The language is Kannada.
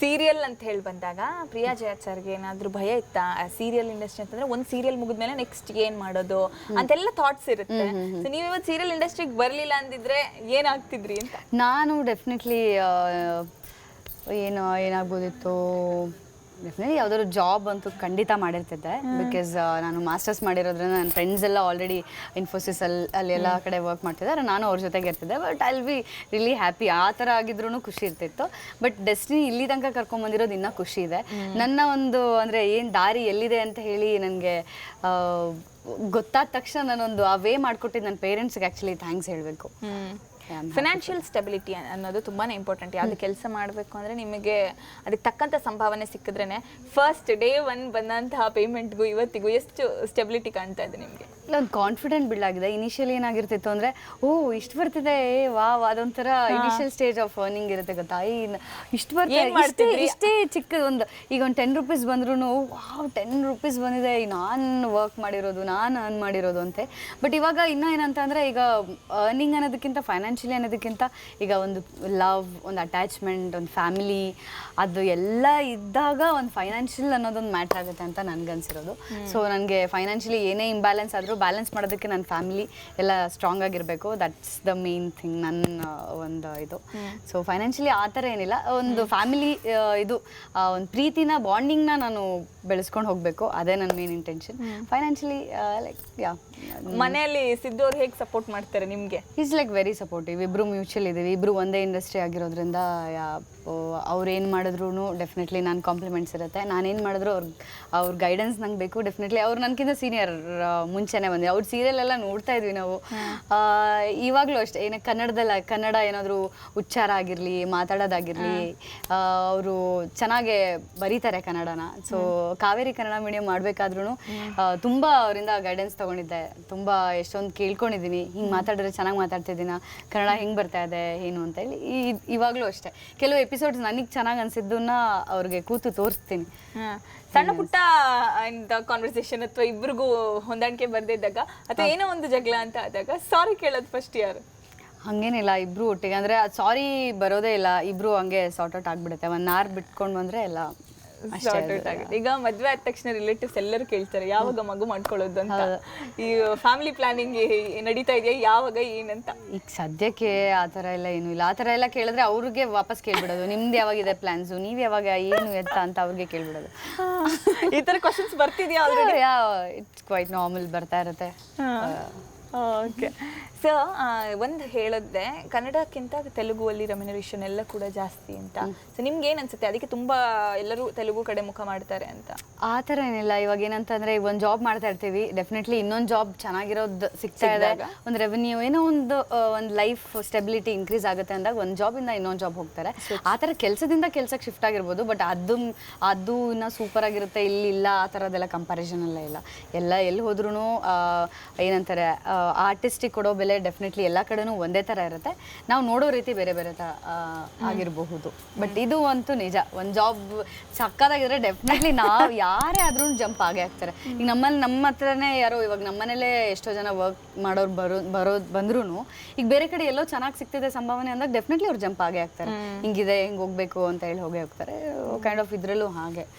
ಸೀರಿಯಲ್ ಅಂತ ಹೇಳಿ ಬಂದಾಗ ಪ್ರಿಯಾ ಜಯಾಚಾರ್ಗೆ ಏನಾದ್ರೂ ಭಯ ಇತ್ತಾ? ಸೀರಿಯಲ್ ಇಂಡಸ್ಟ್ರಿ ಅಂತಂದ್ರೆ ಒಂದ್ ಸೀರಿಯಲ್ ಮುಗಿದ್ಮೇಲೆ ನೆಕ್ಸ್ಟ್ ಏನ್ ಮಾಡೋದು? ಅಂತೆಲ್ಲ ಥಾಟ್ಸ್ ಇರುತ್ತೆ. ಸೊ ನೀವ್ ಇವತ್ತು ಸೀರಿಯಲ್ ಇಂಡಸ್ಟ್ರಿಗೆ ಬರಲಿಲ್ಲ ಅಂದಿದ್ರೆ ಏನಾಗ್ತಿದ್ರಿ ಅಂತ? ನಾನು ಡೆಫಿನೆಟ್ಲಿ ಏನು ಏನಾಗ್ಬೋದಿತ್ತು? ಡೆಫಿನೆಟ್ಲಿ ಯಾವ್ದಾದ್ರು ಜಾಬ್ ಅಂತೂ ಖಂಡಿತ ಮಾಡಿರ್ತಿದ್ದೆ. ಬಿಕಾಸ್ ನಾನು ಮಾಸ್ಟರ್ಸ್ ಮಾಡಿರೋದ್ರಿಂದ ನನ್ನ ಫ್ರೆಂಡ್ಸ್ ಎಲ್ಲ ಆಲ್ರೆಡಿ ಇನ್ಫೋಸಿಸ್ ಅಲ್ಲಿ ಅಲ್ಲಿ ಎಲ್ಲ ಕಡೆ ವರ್ಕ್ ಮಾಡ್ತಿದ್ದಾರೆ. ನಾನು ಅವ್ರ ಜೊತೆಗೆ ಇರ್ತಿದ್ದೆ. But I'll be really happy ಆ ಥರ ಆಗಿದ್ರು ಖುಷಿ ಇರ್ತಿತ್ತು. ಬಟ್ ಡೆಸ್ಟಿನಿ ಇಲ್ಲಿ ತನಕ ಕರ್ಕೊಂಬಂದಿರೋದು ಇನ್ನೂ ಖುಷಿ ಇದೆ. ನನ್ನ ಒಂದು ಅಂದರೆ ಏನು ದಾರಿ ಎಲ್ಲಿದೆ ಅಂತ ಹೇಳಿ ನನಗೆ ಗೊತ್ತಾದ ತಕ್ಷಣ ನಾನೊಂದು ಆ ವೇ ಮಾಡಿಕೊಟ್ಟಿದ್ದು ನನ್ನ ಪೇರೆಂಟ್ಸ್ಗೆ ಆ್ಯಕ್ಚುಲಿ ಥ್ಯಾಂಕ್ಸ್ ಹೇಳಬೇಕು. ಫಿನಾನ್ಷಿಯಲ್ ಸ್ಟೆಬಿಲಿಟಿ ಅನ್ನೋದು ತುಂಬಾನೇ ಇಂಪಾರ್ಟೆಂಟ್ ಯಾವ್ದು ಕೆಲಸ ಮಾಡಬೇಕು ಅಂದ್ರೆ ನಿಮಗೆ ಅದಕ್ಕೆ ತಕ್ಕಂತ ಸಂಭಾವನೆ ಸಿಕ್ಕಿದ್ರೇನೆ ಫಸ್ಟ್ ಡೇ ಒನ್ ಬಂದಂತಹ ಪೇಮೆಂಟ್ಗೂ ಇವತ್ತಿಗೂ ಎಷ್ಟು ಸ್ಟೆಬಿಲಿಟಿ ಕಾಣ್ತಾ ಇದೆ ನಿಮಗೆ? ಒಂದು ಕಾನ್ಫಿಡೆಂಟ್ ಬಿಲ್ಡ್ ಆಗಿದೆ. ಇನಿಷಿಯಲಿ ಏನಾಗಿರ್ತಿತ್ತು ಅಂದ್ರೆ ಓ ಇಷ್ಟು ಬರ್ತಿದೆ ಏ ವಾ ಅದೊಂಥರ ಇನಿಷಿಯಲ್ ಸ್ಟೇಜ್ ಆಫ್ ಅರ್ನಿಂಗ್ ಇರುತ್ತೆ ಗೊತ್ತಾ? ಈ ಇಷ್ಟು ಬರ್ತಿದೆ ಇಷ್ಟೇ ಚಿಕ್ಕ ಒಂದು ಈಗ ಒಂದು ಟೆನ್ ರುಪೀಸ್ ಬಂದ್ರೂ ವಾವ್ ಟೆನ್ ರುಪೀಸ್ ಬಂದಿದೆ ನಾನು ವರ್ಕ್ ಮಾಡಿರೋದು ನಾನು ಅರ್ನ್ ಮಾಡಿರೋದು ಅಂತೆ. ಬಟ್ ಇವಾಗ ಇನ್ನೂ ಏನಂತ ಅಂದ್ರೆ ಈಗ ಅರ್ನಿಂಗ್ ಅನ್ನೋದಕ್ಕಿಂತ ಫೈನಾನ್ಷಿಯಲಿ ಅನ್ನೋದಕ್ಕಿಂತ ಈಗ ಒಂದು ಲವ್ ಒಂದು ಅಟ್ಯಾಚ್ಮೆಂಟ್ ಒಂದು ಫ್ಯಾಮಿಲಿ ಅದು ಎಲ್ಲ ಇದ್ದಾಗ ಒಂದು ಫೈನಾನ್ಷಿಯಲ್ ಅನ್ನೋದೊಂದು ಮ್ಯಾಟ್ರ್ ಆಗುತ್ತೆ ಅಂತ ನನ್ಗನ್ಸಿರೋದು ಸೊ ನನಗೆ ಫೈನಾನ್ಷಿಯಲಿ ಏನೇ ಇಂಬ್ಯಾಲೆನ್ಸ್ ಆದರೂ ಬ್ಯಾಲೆನ್ಸ್ ಮಾಡೋದಕ್ಕೆ ನನ್ನ ಫ್ಯಾಮಿಲಿ ಎಲ್ಲ ಸ್ಟ್ರಾಂಗ್ ಆಗಿರಬೇಕು. ದಟ್ಸ್ ದ ಮೇನ್ ಥಿಂಗ್ ನನ್ನ ಒಂದು ಇದು. ಸೊ ಫೈನಾನ್ಷಿಯಲಿ ಆ ಥರ ಏನಿಲ್ಲ. ಒಂದು ಫ್ಯಾಮಿಲಿ ಇದು ಒಂದು ಪ್ರೀತಿನ ಬಾಂಡಿಂಗ್ನ ನಾನು ಬೆಳೆಸ್ಕೊಂಡು ಹೋಗಬೇಕು. ಅದೇ ನನ್ನ main intention financially like yeah ಮನೆಯಲ್ಲಿ ಸಿದ್ದು ಅವ್ರು ಹೇಗೆ ಸಪೋರ್ಟ್ ಮಾಡ್ತಾರೆ ನಿಮಗೆ? ಈಸ್ ಲೈಕ್ ವೆರಿ ಸಪೋರ್ಟಿವ್ ಇಬ್ಬರು ಮ್ಯೂಚುವಲ್ ಇದ್ದೀವಿ. ಇಬ್ರು ಒಂದೇ ಇಂಡಸ್ಟ್ರಿ ಆಗಿರೋದ್ರಿಂದ ಅವ್ರು ಏನು ಮಾಡಿದ್ರು ಡೆಫಿನೆಟ್ಲಿ ನಾನು ಕಾಂಪ್ಲಿಮೆಂಟ್ಸ್ ಇರುತ್ತೆ. ನಾನೇನು ಮಾಡಿದ್ರು ಅವ್ರ ಅವ್ರ ಗೈಡೆನ್ಸ್ ನಂಗೆ ಬೇಕು. ಡೆಫಿನೆಟ್ಲಿ ಅವ್ರು ನನಗಿಂತ ಸೀನಿಯರ್ ಮುಂಚೆನೇ ಬಂದೆ ಅವ್ರ ಸೀರಿಯಲ್ ಎಲ್ಲ ನೋಡ್ತಾ ಇದ್ವಿ ನಾವು. ಆ, ಇವಾಗಲೂ ಅಷ್ಟೇ. ಏನೋ ಕನ್ನಡದಲ್ಲ ಕನ್ನಡ ಏನಾದರೂ ಉಚ್ಚಾರ ಆಗಿರಲಿ ಮಾತಾಡೋದಾಗಿರಲಿ ಅವರು ಚೆನ್ನಾಗೆ ಬರೀತಾರೆ ಕನ್ನಡನ. ಸೊ ಕಾವೇರಿ ಕನ್ನಡ ಮೀಡಿಯಂ ಮಾಡಬೇಕಾದ್ರೂ ತುಂಬ ಅವರಿಂದ ಗೈಡೆನ್ಸ್ ತೊಗೊಂಡಿದ್ದೆ. ತುಂಬ ಎಷ್ಟೊಂದು ಕೇಳ್ಕೊಂಡಿದ್ದೀನಿ. ಹಿಂಗೆ ಮಾತಾಡಿದ್ರೆ ಚೆನ್ನಾಗಿ ಮಾತಾಡ್ತಿದ್ದೀನ. ಕನ್ನಡ ಹೆಂಗೆ ಬರ್ತಾ ಇದೆ ಏನು ಅಂತ ಹೇಳಿ ಇವಾಗಲೂ ಅಷ್ಟೇ. ಕೆಲವು ಎಪಿಸೋಡ್ಸ್ ನನಗೆ ಚೆನ್ನಾಗಿ ಅನಿಸಿದ್ದನ್ನ ಅವ್ರಿಗೆ ಕೂತು ತೋರಿಸ್ತೀನಿ. ಹಾ. ಸಣ್ಣ ಪುಟ್ಟ ಕಾನ್ವರ್ಸೇಷನ್ ಅಥವಾ ಇಬ್ರಿಗೂ ಹೊಂದಾಣಿಕೆ ಬರ್ದಿದ್ದಾಗ ಅಥವಾ ಏನೋ ಒಂದು ಜಗಳ ಅಂತ ಆದಾಗ ಸಾರಿ ಕೇಳೋದು ಫಸ್ಟ್ ಯಾರು? ಹಂಗೇನಿಲ್ಲ ಇಬ್ರು ಒಟ್ಟಿಗೆ. ಅಂದರೆ ಸಾರಿ ಬರೋದೇ ಇಲ್ಲ ಇಬ್ರು ಹಂಗೆ ಸಾರ್ಟ್ ಔಟ್ ಆಗಿಬಿಡುತ್ತೆ. ಒನ್ ಅವರ್ ಬಿಟ್ಕೊಂಡು ಬಂದರೆ ಎಲ್ಲ ಆಗುತ್ತೆ. ಈಗ ಮದ್ವೆ ಆದ ತಕ್ಷಣ ರಿಲೇಟಿವ್ಸ್ ಎಲ್ಲರೂ ಕೇಳ್ತಾರೆ ಯಾವಾಗ ಮಗು ಮಾಡ್ಕೊಳ್ಳೋದು ಅಂತ. ಈ ಫ್ಯಾಮಿಲಿ ಪ್ಲಾನಿಂಗ್ ನಡೀತಾ ಇದೆಯಾ ಯಾವಾಗ ಏನಂತ ಈಗ ಸದ್ಯಕ್ಕೆ ಆ ಥರ ಎಲ್ಲ ಏನು ಇಲ್ಲ. ಆ ಥರ ಎಲ್ಲ ಕೇಳಿದ್ರೆ ಅವ್ರಿಗೆ ವಾಪಸ್ ಕೇಳ್ಬಿಡೋದು. ನಿಮ್ದು ಯಾವಾಗಿದೆ ಪ್ಲಾನ್ಸು ನೀವು ಯಾವಾಗ ಏನು ಎತ್ತ ಅಂತ ಅವ್ರಿಗೆ ಕೇಳ್ಬಿಡೋದು. ಈ ತರ ಕ್ವಶನ್ಸ್ ಬರ್ತಿದ್ಯಾ ಯಾ ಇಟ್ಸ್ ಕ್ವೈಟ್ ನಾರ್ಮಲ್ ಬರ್ತಾ ಇರುತ್ತೆ. ಓಕೆ. ಸೊ ಒಂದು ಹೇಳಿದ್ದೆ ಕನ್ನಡಕ್ಕಿಂತ ತೆಲುಗುವಲ್ಲಿ ರೆಮ್ಯುನರೇಷನ್ ಎಲ್ಲ ಕೂಡ ಜಾಸ್ತಿ ಅಂತ. ಸೊ ನಿಮ್ಗೆ ಏನ್ ಅನ್ಸುತ್ತೆ ಅದಕ್ಕೆ ತುಂಬಾ ಎಲ್ಲರೂ ತೆಲುಗು ಕಡೆ ಮುಖ ಮಾಡ್ತಾರೆ ಅಂತ. ಆ ಥರ ಏನಿಲ್ಲ. ಇವಾಗ ಏನಂತಂದ್ರೆ ಈಗ ಒಂದು ಜಾಬ್ ಮಾಡ್ತಾ ಇರ್ತೀವಿ. ಡೆಫಿನೆಟ್ಲಿ ಇನ್ನೊಂದು ಜಾಬ್ ಚೆನ್ನಾಗಿರೋದು ಸಿಗ್ತಾ ಇದೆ. ಒಂದು ರೆವೆನ್ಯೂ ಏನೋ ಒಂದು ಒಂದು ಲೈಫ್ ಸ್ಟೆಬಿಲಿಟಿ ಇನ್ಕ್ರೀಸ್ ಆಗುತ್ತೆ ಅಂದಾಗ ಒಂದು ಜಾಬಿಂದ ಇನ್ನೊಂದು ಜಾಬ್ ಹೋಗ್ತಾರೆ. ಆ ಥರ ಕೆಲಸದಿಂದ ಕೆಲ್ಸಕ್ಕೆ ಶಿಫ್ಟ್ ಆಗಿರ್ಬೋದು ಬಟ್ ಅದು ಅದು ಇನ್ನ ಸೂಪರ್ ಆಗಿರುತ್ತೆ ಇಲ್ಲಿ ಇಲ್ಲ ಆ ಥರದ್ದೆಲ್ಲ ಕಂಪ್ಯಾರಿಸನ್ ಎಲ್ಲ ಇಲ್ಲ. ಎಲ್ಲ ಎಲ್ಲಿ ಹೋದ್ರೂ ಏನಂತಾರೆ ಆರ್ಟಿಸ್ಟಿಗೆ ಕೊಡೋ ಬೆಲೆ ಡೆಫಿನೆಟ್ಲಿ ಎಲ್ಲ ಕಡೆನೂ ಒಂದೇ ಥರ ಇರುತ್ತೆ. ನಾವು ನೋಡೋ ರೀತಿ ಬೇರೆ ಬೇರೆ ಥರ ಆಗಿರಬಹುದು. ಬಟ್ ಇದು ಅಂತೂ ನಿಜ. ಒಂದು ಜಾಬ್ ಸಕ್ಕದಾಗಿದ್ರೆ ಡೆಫಿನೆಟ್ಲಿ ನಾವು ಯಾರೇ ಆದ್ರೂ ಜಂಪ್ ಆಗೇ ಆಗ್ತಾರೆ. ಈಗ ನಮ್ಮಲ್ಲಿ ನಮ್ಮ ಹತ್ರನೇ ಯಾರೋ ಇವಾಗ ನಮ್ಮನೇಲೇ ಎಷ್ಟೋ ಜನ ವರ್ಕ್ ಮಾಡೋರು ಬರೋ ಬರೋ ಬಂದ್ರೂ ಈಗ ಬೇರೆ ಕಡೆ ಎಲ್ಲೋ ಚೆನ್ನಾಗಿ ಸಿಗ್ತಿದೆ ಸಂಭಾವನೆ ಅಂದಾಗ ಡೆಫಿನೆಟ್ಲಿ ಅವ್ರು ಜಂಪ್ ಆಗೇ ಆಗ್ತಾರೆ. ಹಿಂಗಿದೆ ಹಿಂಗೆ ಹೋಗ್ಬೇಕು ಅಂತ ಹೇಳಿ ಹೋಗೇ ಹೋಗ್ತಾರೆ. ಕೈಂಡ್ ಆಫ್ ಇದ್ರಲ್ಲೂ ಹಾಗೆ.